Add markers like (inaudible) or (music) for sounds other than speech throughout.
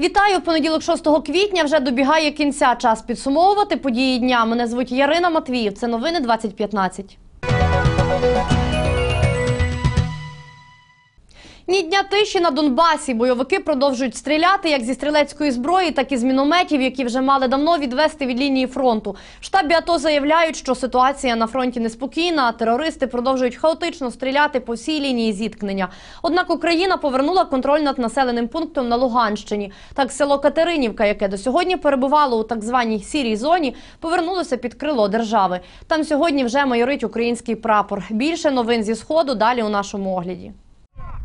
Вітаю! В понеділок 6 квітня вже добігає кінця. Час підсумовувати події дня. Мене звуть Ярина Матвіїв. Це новини 2015. Ні дня тиші на Донбасі. Бойовики продовжують стріляти як зі стрілецької зброї, так і з мінометів, які вже мали давно відвести від лінії фронту. В штабі АТО заявляють, що ситуація на фронті неспокійна, а терористи продовжують хаотично стріляти по всій лінії зіткнення. Однак Україна повернула контроль над населеним пунктом на Луганщині. Так, село Катеринівка, яке до сьогодні перебувало у так званій сірій зоні, повернулося під крило держави. Там сьогодні вже майорить український прапор. Більше новин зі сходу далі у нашому огляді.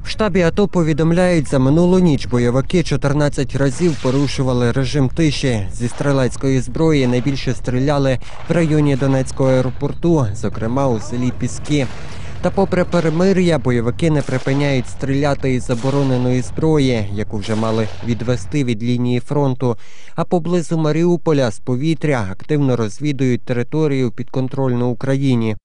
В штабі АТО повідомляють, за минулу ніч бойовики 14 разів порушували режим тиші. Зі стрілецької зброї найбільше стріляли в районі Донецького аеропорту, зокрема у селі Піски. Та попри перемир'я, бойовики не припиняють стріляти із забороненої зброї, яку вже мали відвести від лінії фронту. А поблизу Маріуполя з повітря активно розвідують територію підконтрольну Україні.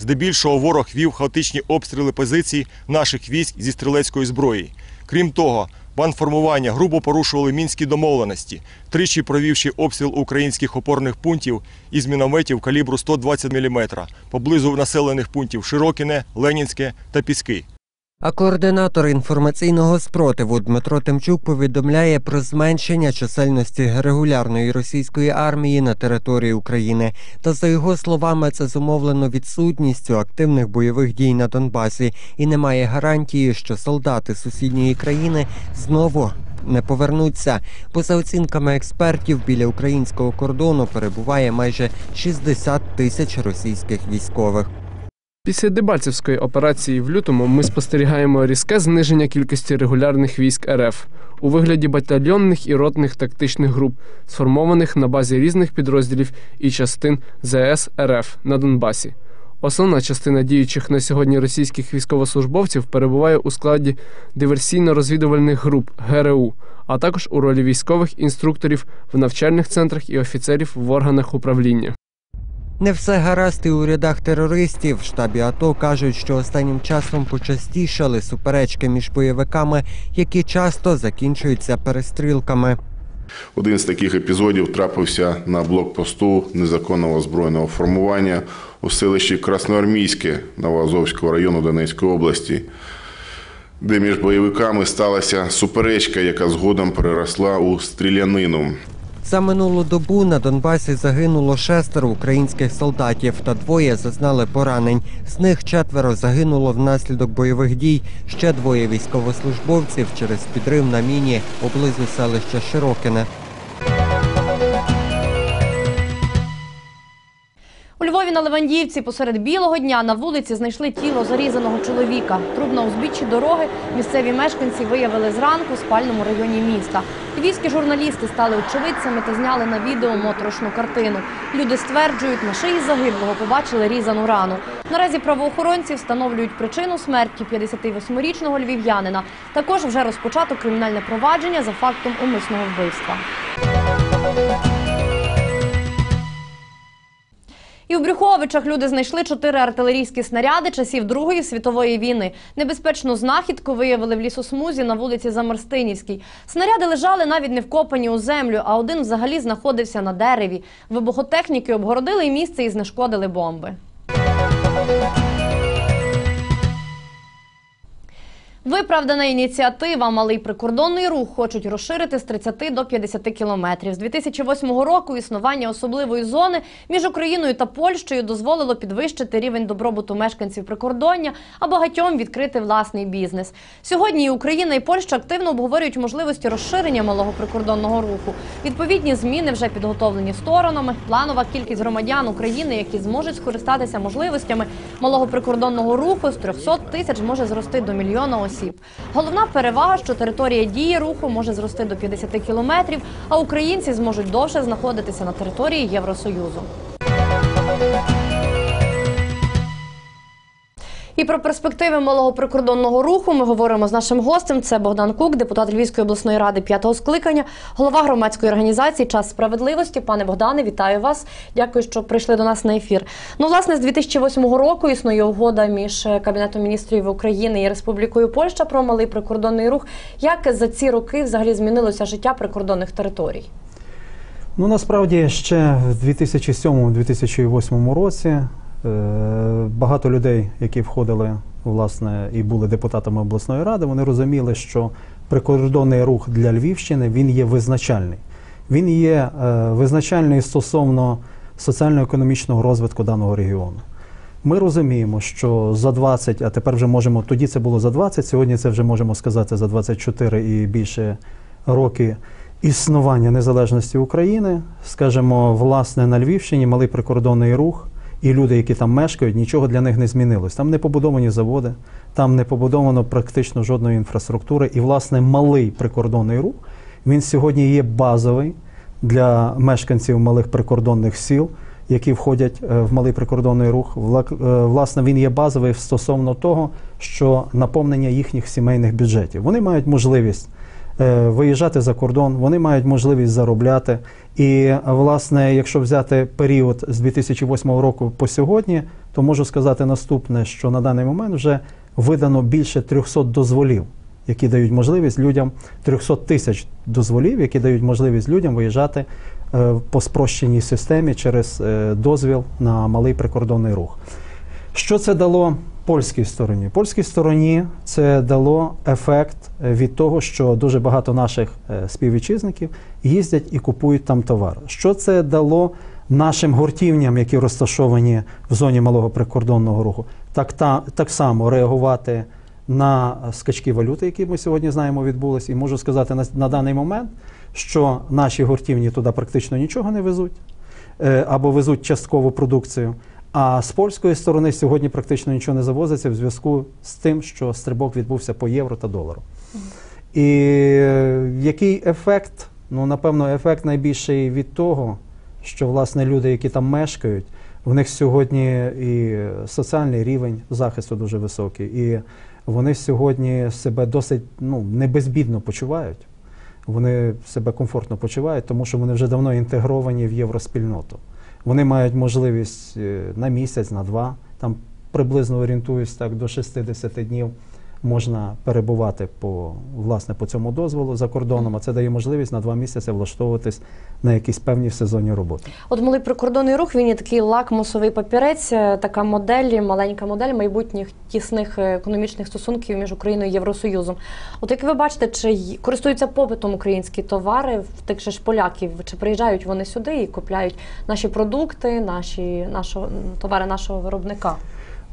Здебільшого ворог вів хаотичні обстріли позицій наших військ зі стрілецької зброї. Крім того, банформування грубо порушували мінські домовленості, тричі провівши обстріл українських опорних пунктів із мінометів калібру 120 мм поблизу населених пунктів Широкіне, Ленінське та Піски. А координатор інформаційного спротиву Дмитро Тимчук повідомляє про зменшення чисельності регулярної російської армії на території України. Та за його словами, це зумовлено відсутністю активних бойових дій на Донбасі і немає гарантії, що солдати сусідньої країни знову. Не повернуться. Поза оцінками експертів, біля українського кордону перебуває майже 60 тисяч російських військових. Після Дебальцевської операції в лютому ми спостерігаємо різке зниження кількості регулярних військ РФ у вигляді батальйонних і ротних тактичних груп, сформованих на базі різних підрозділів і частин ЗС РФ на Донбасі. Основна частина діючих на сьогодні російських військовослужбовців перебуває у складі диверсійно-розвідувальних груп ГРУ, а також у ролі військових інструкторів в навчальних центрах і офіцерів в органах управління. Не все гаразд і у рядах терористів. В штабі АТО кажуть, що останнім часом почастішали суперечки між бойовиками, які часто закінчуються перестрілками. Один з таких епізодів трапився на блокпосту незаконного збройного формування у селищі Красноармійське Новоазовського району Донецької області, де між бойовиками сталася суперечка, яка згодом переросла у стрілянину. За минулу добу на Донбасі загинуло шестеро українських солдатів та двоє зазнали поранень. З них четверо загинуло внаслідок бойових дій. Ще двоє військовослужбовців через підрив на міні поблизу селища Широкине. У Львові на Левандівці посеред білого дня на вулиці знайшли тіло зарізаного чоловіка. Труп на узбіччі дороги місцеві мешканці виявили зранку в спальному районі міста. Львівські журналісти стали очевидцями та зняли на відео моторошну картину. Люди стверджують, на шиї загиблого побачили різану рану. Наразі правоохоронці встановлюють причину смерті 58-річного львів'янина. Також вже розпочато кримінальне провадження за фактом умисного вбивства. В Брюховичах люди знайшли чотири артилерійські снаряди часів Другої світової війни. Небезпечну знахідку виявили в лісосмузі на вулиці Замарстинівській. Снаряди лежали навіть не вкопані у землю, а один взагалі знаходився на дереві. Вибухотехніки обгородили місце і знешкодили бомби. Виправдана ініціатива Малий прикордонний рух хочуть розширити з 30 до 50 кілометрів. З 2008 року існування особливої зони між Україною та Польщею дозволило підвищити рівень добробуту мешканців прикордоння, а багатьом відкрити власний бізнес. Сьогодні і Україна і Польща активно обговорюють можливості розширення малого прикордонного руху. Відповідні зміни вже підготовлені сторонами. Планова кількість громадян України, які зможуть скористатися можливостями малого прикордонного руху з 300 тисяч може зрости до мільйона осіб. Головна перевага, що територія дії руху може зрости до 50 кілометрів, а українці зможуть довше знаходитися на території Євросоюзу. І про перспективи малого прикордонного руху ми говоримо з нашим гостем. Це Богдан Кук, депутат Львівської обласної ради п'ятого скликання, голова громадської організації Час справедливості. Пане Богдане, вітаю вас. Дякую, що прийшли до нас на ефір. Ну, власне, з 2008 року існує угода між Кабінетом міністрів України і Республікою Польща про малий прикордонний рух. Як за ці роки взагалі змінилося життя прикордонних територій? Ну насправді ще в 2007-2008 році багато людей, які входили власне і були депутатами обласної ради, вони розуміли, що прикордонний рух для Львівщини він є визначальний. Він є е, визначальний стосовно соціально-економічного розвитку даного регіону. Ми розуміємо, що за 20, а тепер вже можемо, тоді це було за 20, сьогодні це вже можемо сказати за 24 і більше роки існування незалежності України, скажімо, власне, на Львівщині малий прикордонний рух і люди, які там мешкають, нічого для них не змінилось. Там не побудовані заводи, там не побудовано практично жодної інфраструктури. І, власне, малий прикордонний рух він сьогодні є базовий для мешканців малих прикордонних сіл. Які входять е, в малий прикордонний рух, е, власне, він є базовий стосовно того, що наповнення їхніх сімейних бюджетів. Вони мають можливість виїжджати за кордон, вони мають можливість заробляти. І, е, власне, якщо взяти період з 2008 року по сьогодні, то можу сказати наступне: що на даний момент вже видано більше 300 дозволів, які дають можливість людям 300 тисяч дозволів, які дають можливість людям виїжджати е, по спрощеній системі через е, дозвіл на малий прикордонний рух. Що це дало польській стороні? Польській стороні це дало ефект е, від того, що дуже багато наших е, співвітчизників їздять і купують там товар. Що це дало нашим гуртівням, які розташовані в зоні малого прикордонного руху? Так, та, так само реагувати на скачки валюти, які ми сьогодні знаємо, відбулися. І можу сказати на, на даний момент, що наші гуртівні туди практично нічого не везуть е, або везуть часткову продукцію. А з польської сторони сьогодні практично нічого не завозиться в зв'язку з тим, що стрибок відбувся по євро та долару. І який ефект? Ну, напевно, ефект найбільший від того, що власне люди, які там мешкають, в них сьогодні і соціальний рівень захисту дуже високий, і вони сьогодні себе досить ну, не безбідно почувають. Вони себе комфортно почувають, тому що вони вже давно інтегровані в євроспільноту. Вони мають можливість е, на місяць, на два, там приблизно орієнтуюсь так, до 60 днів можна перебувати по, власне, по цьому дозволу за кордоном, а це дає можливість на два місяці влаштовуватись на якісь певні сезонні роботи. От малий прикордонний рух він є такий лакмусовий папірець, е, така модель, маленька модель майбутніх тісних е, економічних стосунків між Україною і Євросоюзом. От як ви бачите, чи користуються попитом українські товари в тих же ж поляків? Чи приїжджають вони сюди і купляють наші продукти, наші нашого товари нашого виробника?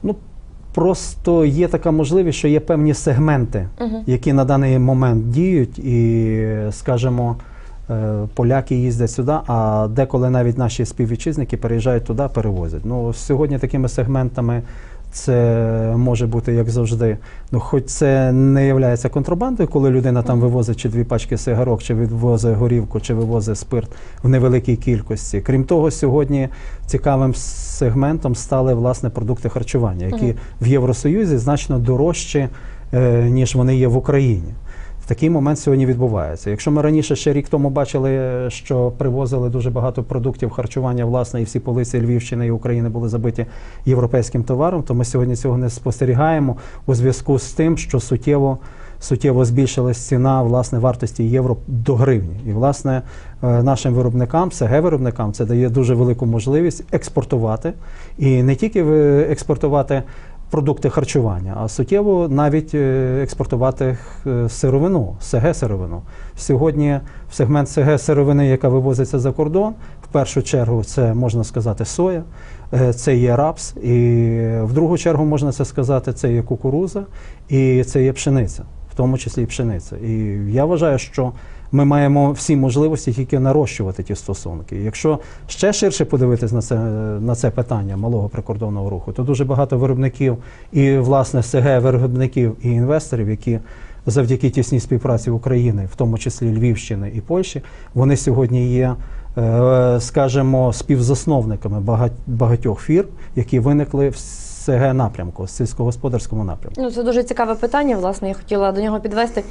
Ну, просто є така можливість, що є певні сегменти, які на даний момент діють, і, скажімо, е, поляки їздять сюди, а деколи навіть наші співвітчизники переїжджають туди, перевозять. Ну, сьогодні такими сегментами це може бути як завжди. Ну, хоч це не є контрабандою, коли людина там вивозить чи дві пачки сигарок, чи вивозить горівку, чи вивозить спирт в невеликій кількості. Крім того, сьогодні цікавим сегментом стали власне продукти харчування, які в Євросоюзі значно дорожчі, е, ніж вони є в Україні. Такий момент сьогодні відбувається. Якщо ми раніше ще рік тому бачили, що привозили дуже багато продуктів харчування, власне, і всі полиці Львівщини і України були забиті європейським товаром, то ми сьогодні цього не спостерігаємо у зв'язку з тим, що суттєво. Суттєво збільшилась ціна власне вартості євро до гривні, і власне е, нашим виробникам, СГ-виробникам, це дає дуже велику можливість експортувати і не тільки експортувати продукти харчування, а суттєво навіть е, експортувати е, сировину, СГ-сировину. Сьогодні в сегмент СГ-сировини, яка вивозиться за кордон, в першу чергу це можна сказати соя, е, це є рапс, і в другу чергу можна це сказати, це є кукуруза і це є пшениця, в тому числі і пшениця. І я вважаю, що ми маємо всі можливості тільки нарощувати ті стосунки. Якщо ще ширше подивитись на це, на це питання малого прикордонного руху, то дуже багато виробників і власне СГ виробників і інвесторів, які завдяки тісній співпраці України, в тому числі Львівщини і Польщі, вони сьогодні є. е, Скажімо, співзасновниками багатьох фірм, які виникли в СГ напрямку, з сільськогосподарському напрямку. Ну, це дуже цікаве питання. Власне, я хотіла до нього підвести.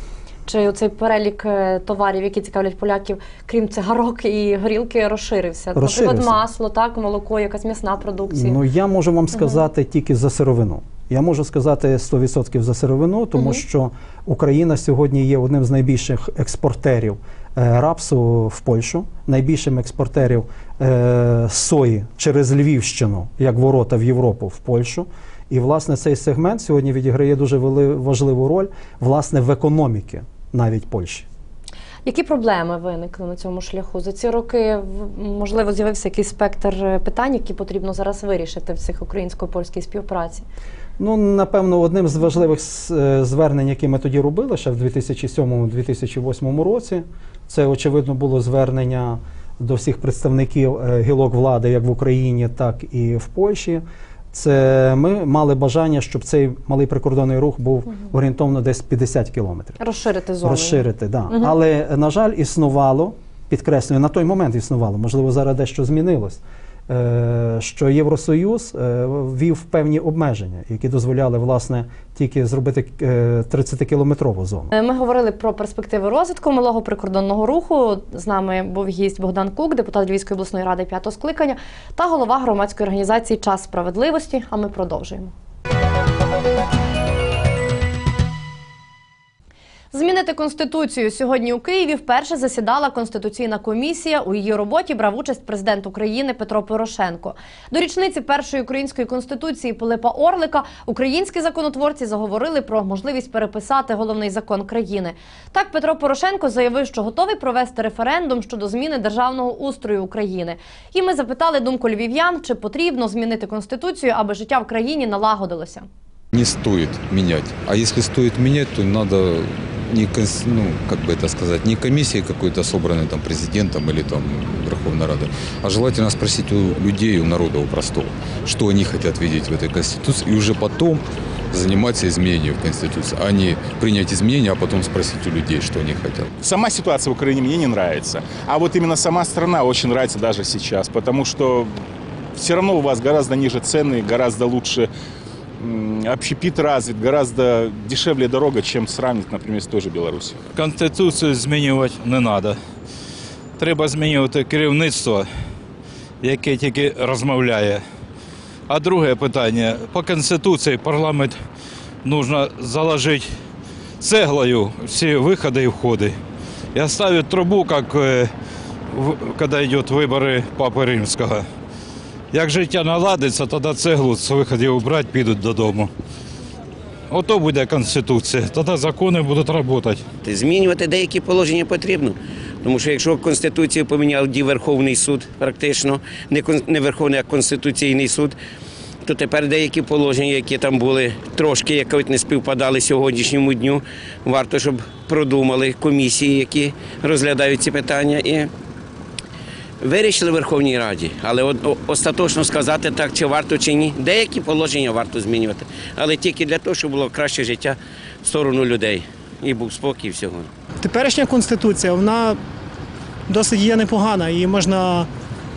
Чи цей перелік е, товарів, які цікавлять поляків, крім цигарок і горілки, розширився? Наприклад, масло, так, молоко, якась м'ясна продукція. Ну я можу вам сказати тільки за сировину. Я можу сказати 100% за сировину, тому що Україна сьогодні є одним з найбільших експортерів е, рапсу в Польщу, найбільшим експортерів е, сої через Львівщину, як ворота в Європу в Польщу. І власне цей сегмент сьогодні відіграє дуже важливу роль власне в економіки навіть Польщі. Які проблеми виникли на цьому шляху? За ці роки можливо з'явився якийсь спектр е, питань, які потрібно зараз вирішити в цих українсько-польській співпраці. Ну, напевно, одним з важливих е, звернень, які ми тоді робили ще в 2007-2008 році, це очевидно було звернення до всіх представників е, гілок влади, як в Україні, так і в Польщі. Це ми мали бажання, щоб цей малий прикордонний рух був орієнтовно десь 50 кілометрів. Розширити зону. Розширити, да. Але, на жаль, існувало, підкреслюю, на той момент існувало, можливо, зараз дещо змінилось. Е, Що Євросоюз е, ввів певні обмеження, які дозволяли власне тільки зробити е, 30-кілометрову зону. Ми говорили про перспективи розвитку малого прикордонного руху. З нами був гість Богдан Кук, депутат Львівської обласної ради п'ятого скликання, та голова громадської організації Час справедливості. А ми продовжуємо. Змінити конституцію сьогодні у Києві вперше засідала конституційна комісія. У її роботі брав участь президент України Петро Порошенко. До річниці першої української конституції Пилипа Орлика українські законотворці заговорили про можливість переписати головний закон країни. Так Петро Порошенко заявив, що готовий провести референдум щодо зміни державного устрою України. І ми запитали думку львів'ян, чи потрібно змінити конституцію, аби життя в країні налагодилося. не стоит менять. А если стоит менять, то надо не, ну, как бы это сказать, не комиссией какой-то собранной там президентом или там Верховной Радой, а желательно спросить у людей, у народа, у простого, что они хотят видеть в этой Конституции, и уже потом заниматься изменением в Конституции, а не принять изменения, а потом спросить у людей, что они хотят. Сама ситуация в Украине мне не нравится. А вот именно сама страна очень нравится даже сейчас, потому что все равно у вас гораздо ниже цены, гораздо лучше общепит развит, гораздо дешевле дорога, чем сравнить, например, с той же Беларусью. Конституцію змінювати не треба. Треба змінювати керівництво, яке тільки розмовляє. А друге питання. По Конституції парламент нужно заложити цеглою всі виходи і входи. І оставить трубу, як е, коли йдуть вибори Папи Римського. Як життя наладиться, тоді цеглу з виходів убрати, підуть додому. Ото буде Конституція, тоді закони будуть працювати. Змінювати деякі положення потрібно. Тому що якщо Конституцію поміняв ді Верховний суд, практично, не, Верховний, а Конституційний суд, то тепер деякі положення, які там були трошки якось не співпадали сьогоднішньому дню, варто, щоб продумали комісії, які розглядають ці питання. І вирішили в Верховній Раді, але остаточно сказати так, чи варто, чи ні. Деякі положення варто змінювати, але тільки для того, щоб було краще життя в сторону людей і був спокій всього. Теперішня конституція вона досить є непогана, її можна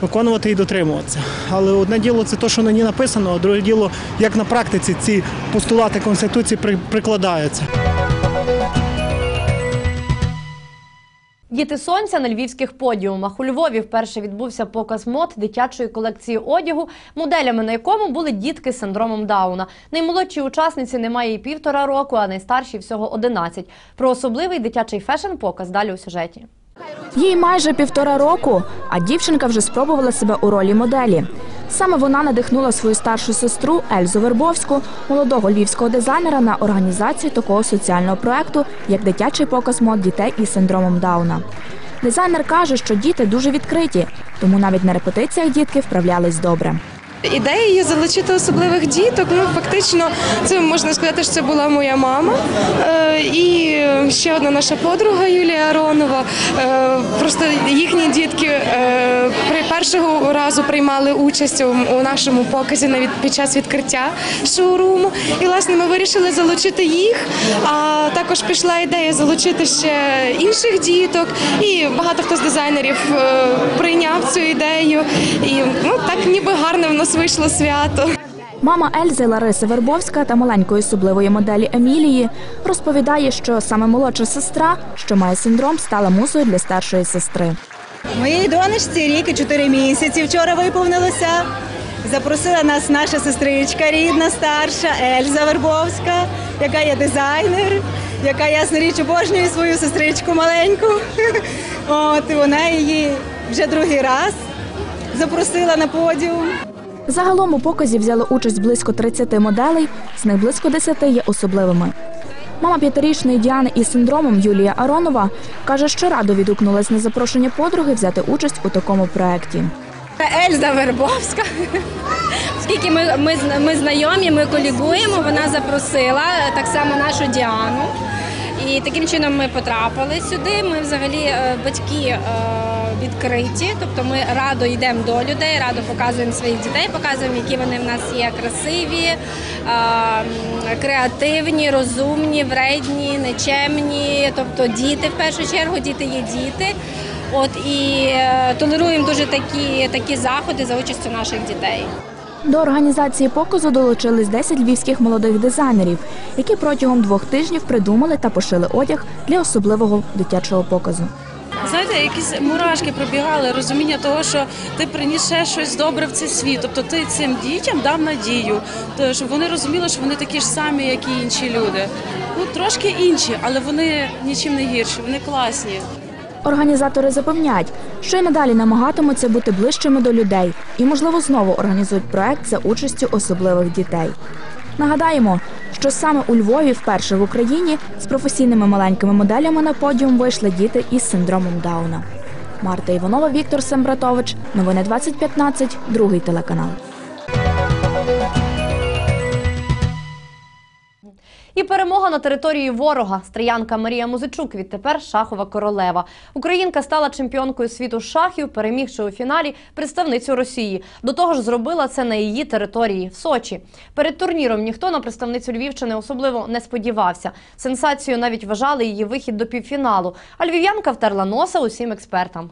виконувати і дотримуватися. Але одне діло це те, що на ній написано, а друге діло, як на практиці ці постулати конституції при- прикладаються. Діти сонця на львівських подіумах у Львові вперше відбувся показ мод дитячої колекції одягу, моделями на якому були дітки з синдромом Дауна. Наймолодшій учасниці немає і півтора року, а найстаршій всього 11. Про особливий дитячий фешн-показ далі у сюжеті. Їй майже півтора року, а дівчинка вже спробувала себе у ролі моделі. Саме вона надихнула свою старшу сестру Ельзу Вербовську, молодого львівського дизайнера, на організацію такого соціального проекту, як дитячий показ мод дітей із синдромом Дауна. Дизайнер каже, що діти дуже відкриті, тому навіть на репетиціях дітки вправлялись добре. Ідея залучити особливих діток. Ну фактично, це можна сказати, що це була моя мама е, і ще одна наша подруга Юлія Аронова. Е, Просто їхні дітки е, при першого разу приймали участь у, нашому показі навіть під час відкриття шоуруму. І власне ми вирішили залучити їх. А також пішла ідея залучити ще інших діток. І багато хто з дизайнерів прийняв цю ідею. І ну так ніби гарне в нас вийшло свято. Мама Ельзи Лариси Вербовська та маленької особливої моделі Емілії розповідає, що саме молодша сестра, що має синдром, стала музою для старшої сестри. Моїй донечці рік і чотири місяці вчора виповнилося. Запросила нас наша сестричка рідна, старша Ельза Вербовська, яка є дизайнер, яка ясна річ обожнює свою сестричку маленьку. (laughs) От і вона її вже другий раз запросила на подіум. Загалом у показі взяло участь близько 30 моделей, з них близько 10 є особливими. Мама п'ятирічної Діани із синдромом Юлія Аронова каже, що радо відгукнулась на запрошення подруги взяти участь у такому проєкті. Ельза Вербовська. Оскільки ми, ми, ми знайомі, ми колігуємо, вона запросила так само нашу Діану. І таким чином ми потрапили сюди. Ми взагалі е, батьки е, відкриті, тобто ми радо йдемо до людей, радо показуємо своїх дітей, показуємо, які вони в нас є красиві, креативні, розумні, вредні, нечемні. Тобто діти в першу чергу, діти є діти. От і е, толеруємо дуже такі, такі заходи за участю наших дітей. До організації показу долучились 10 львівських молодих дизайнерів, які протягом двох тижнів придумали та пошили одяг для особливого дитячого показу. Знаєте, якісь мурашки пробігали, розуміння того, що ти приніс щось добре в цей світ. Тобто ти цим дітям дав надію, щоб вони розуміли, що вони такі ж самі, як і інші люди. Ну трошки інші, але вони нічим не гірші, вони класні. Організатори запевняють, що й надалі намагатимуться бути ближчими до людей і, можливо, знову організують проект за участю особливих дітей. Нагадаємо, що саме у Львові вперше в Україні з професійними маленькими моделями на подіум вийшли діти із синдромом Дауна. Марта Іванова, Віктор Сембратович. Новини 2015, другий телеканал. І перемога на території ворога. Стріянка Марія Музичук відтепер шахова королева. Українка стала чемпіонкою світу з шахів, перемігши у фіналі представницю Росії. До того ж, зробила це на її території в Сочі. Перед турніром ніхто на представницю Львівщини особливо не сподівався. Сенсацією навіть вважали її вихід до півфіналу. А львів'янка втерла носа усім експертам.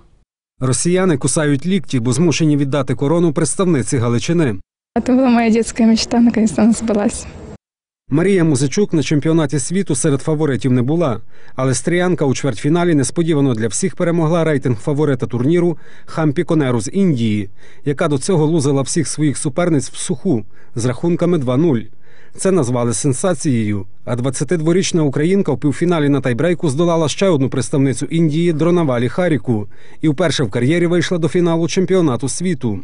Росіяни кусають лікті, бо змушені віддати корону представниці Галичини. Это была моя детская мечта, наконец-то она сбылась. Марія Музичук на чемпіонаті світу серед фаворитів не була, але стріянка у чвертьфіналі несподівано для всіх перемогла рейтинг фаворита турніру Хампі Конеру з Індії, яка до цього лузила всіх своїх суперниць в суху з рахунками 2-0. Це назвали сенсацією. А 22-річна українка в півфіналі на тайбрейку здолала ще одну представницю Індії Дронавалі Харіку і вперше в кар'єрі вийшла до фіналу чемпіонату світу.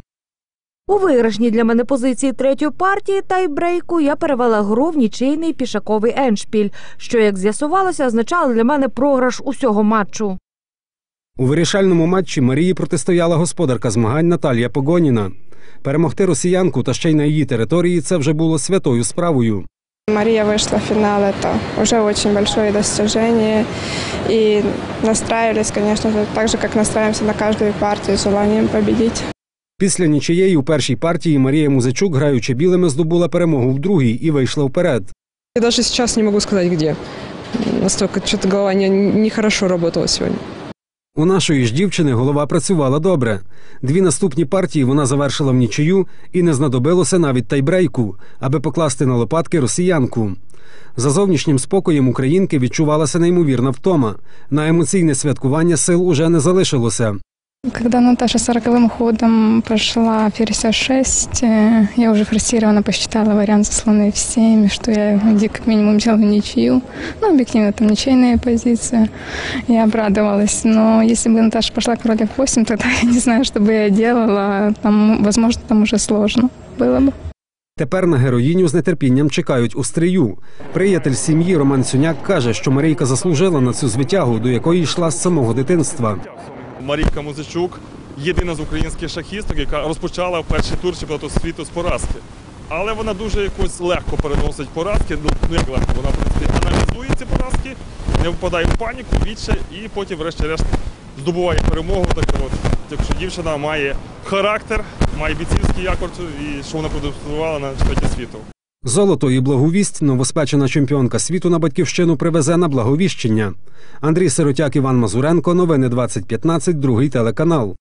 У виграшній для мене позиції третьої партії тайбрейку я перевела гру в нічийний пішаковий еншпіль, що, як з'ясувалося, означало для мене програш усього матчу. У вирішальному матчі Марії протистояла господарка змагань Наталія Погоніна. Перемогти росіянку та ще й на її території це вже було святою справою. Мария вышла в финал, это уже очень большое достижение. И настраивались, конечно же, так же, как настраиваемся на каждую партию с желанием победить. Після нічиєї у першій партії Марія Музичук, граючи білими, здобула перемогу в другій і вийшла вперед. Я даже сейчас не могу сказать, где. Настолько что-то голова не, нехорошо работала сегодня. У нашої ж дівчини голова працювала добре. Дві наступні партії вона завершила в нічию і не знадобилося навіть тайбрейку, аби покласти на лопатки росіянку. За зовнішнім спокоєм українки відчувалася неймовірна втома. На емоційне святкування сил уже не залишилося. Когда Наташа сороковым ходом пошла ферзь 6 я уже форсированно посчитала вариант со слоны в 7, что я где как минимум делаю ничью. Ну, объективно, там ничейная позиция. Я обрадовалась. Но если бы Наташа пошла короля в 8, тогда я не знаю, что бы я делала. Там, возможно, там уже сложно было бы. Тепер на героїню з нетерпінням чекають у стрию. Приятель сім'ї Роман Цюняк каже, що Марійка заслужила на цю звитягу, до якої йшла з самого дитинства. Марійка Музичук єдина з українських шахісток, яка розпочала перший тур чемпіонату світу з поразки. Але вона дуже якось легко переносить поразки. Ну ну, як легко, вона в принципі аналізує ці поразки, не впадає в паніку, відчай і потім, врешті-решт, здобуває перемогу. Так от, якщо дівчина має характер, має бійцівський якорь, і що вона продемонструвала на чемпіонаті світу. Золото і благовість новоспечена чемпіонка світу на батьківщину привезе на благовіщення. Андрій Сиротяк, Іван Мазуренко. Новини 2015, другий телеканал.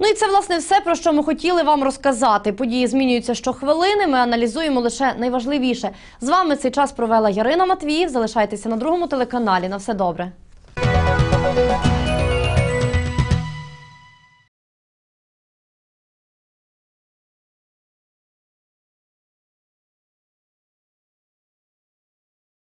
Ну і це власне все про що ми хотіли вам розказати. Події змінюються щохвилини. Ми аналізуємо лише найважливіше. З вами цей час провела Ярина Матвіїв. Залишайтеся на другому телеканалі. На все добре.